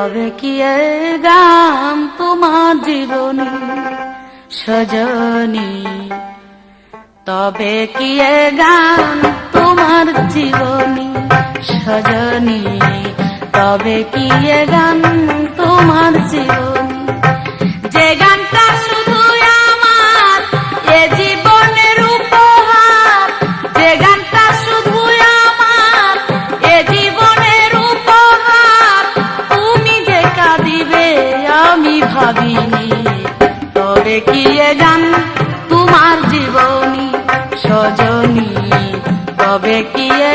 হবে কি গাম তোমার জীবনী সজনী? তবে কি গান তোমার জীবনী সজনী? তবে কি গান তোমার জীবনী? যে গান ভাবিনি। তবে কিয়ে জান তোমার জীবনী সজনী? তবে কিয়ে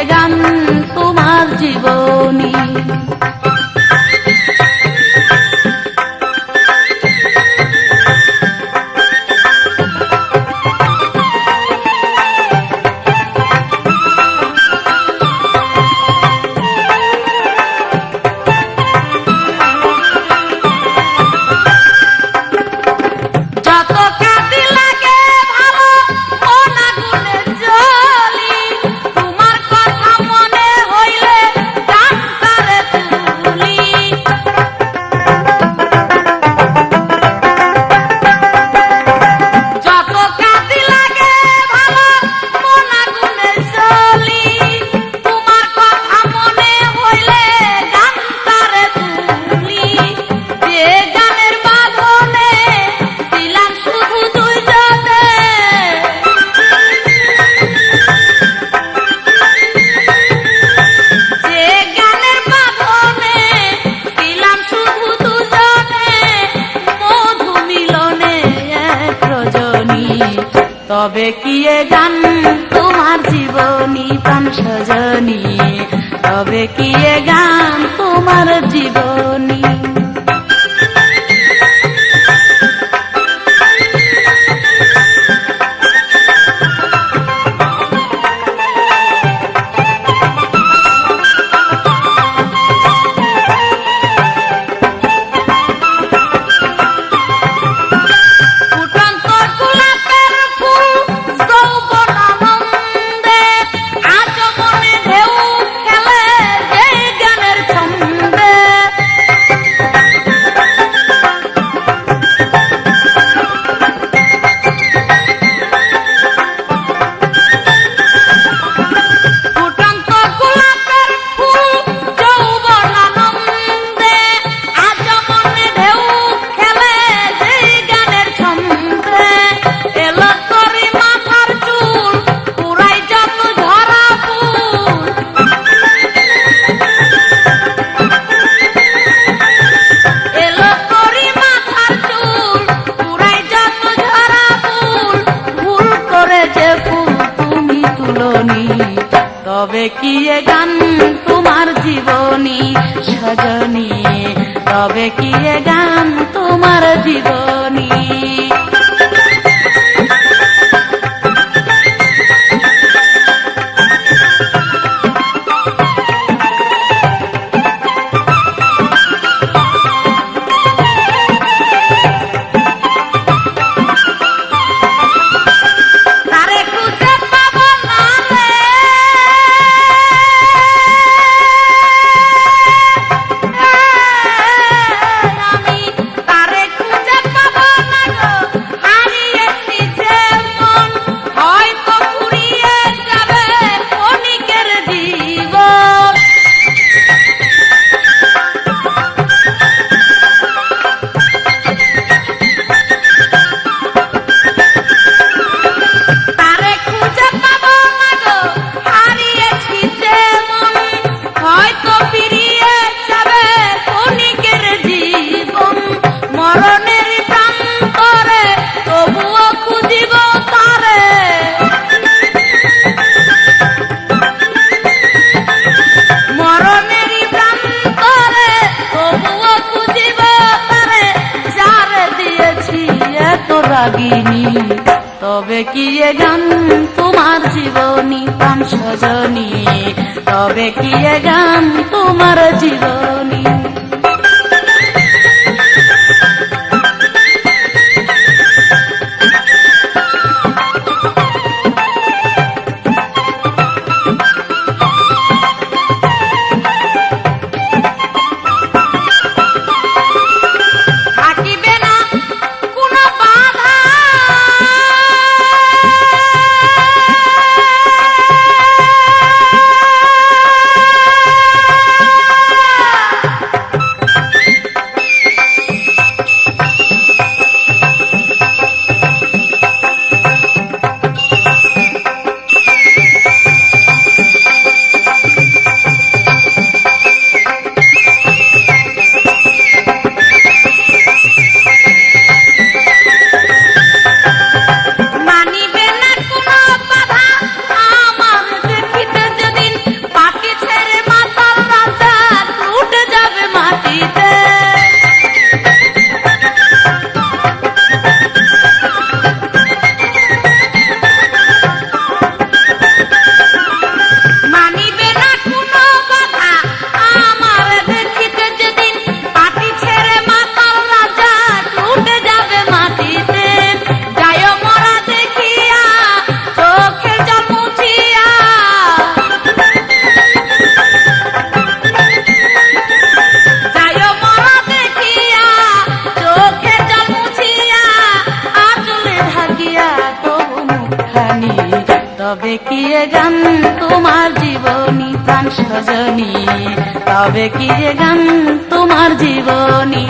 chido. তবে কি এ গান তোমার জীবনী সজনী? তবে কি এ গান তোমার জীবন? হয়েছি এত রাগিনী, তবে কি এ গান তোমার জীবনী পাম সজনী? তবে কি এ গান তোমার জীবনী? তবে কি এ গান তোমার জীবনী প্রাণ সজনী? তবে কি এ গান তোমার জীবনী?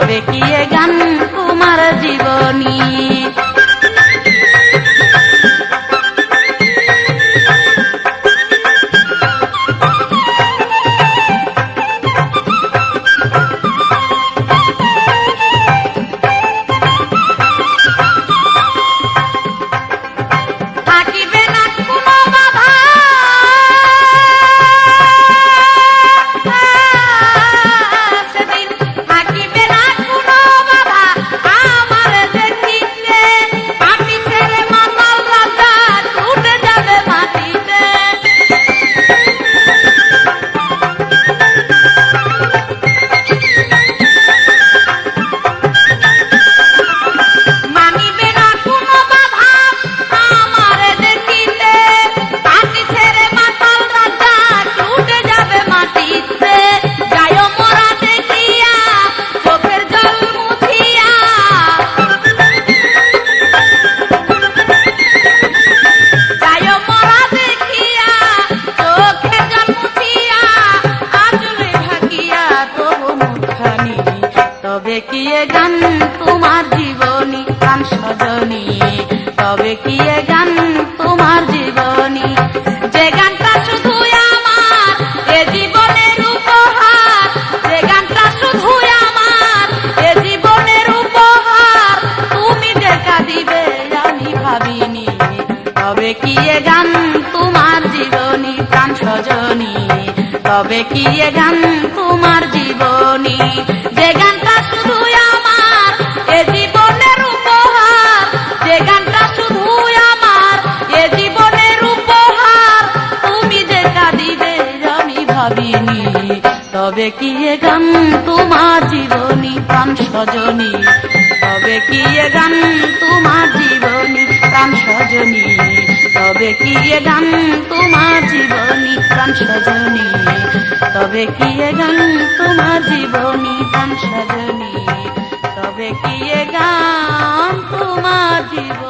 তবে কি গান তোমার জীবনী? প্রাণ সজনী তবে কি এ গান তোমার জীবনী? যে গানটা শুধু আমার, এ জীবনের উপহার। যে গানটা শুধু আমার, এ জীবনের উপহার। তুমি যে দিবে আমি ভাবিনি। তবে কি এ গান তোমার জীবনী, প্রাণ সজনী? তবে কি এ গান তোমার জীবনী, প্রাণ সজনী? তবে কি এ গান তোমার জীবনী প্রাণ সজনী? তবে কি এ গান তোমার জীবনী প্রাণ সজনী? তবে কি এ গান তোমার জীবন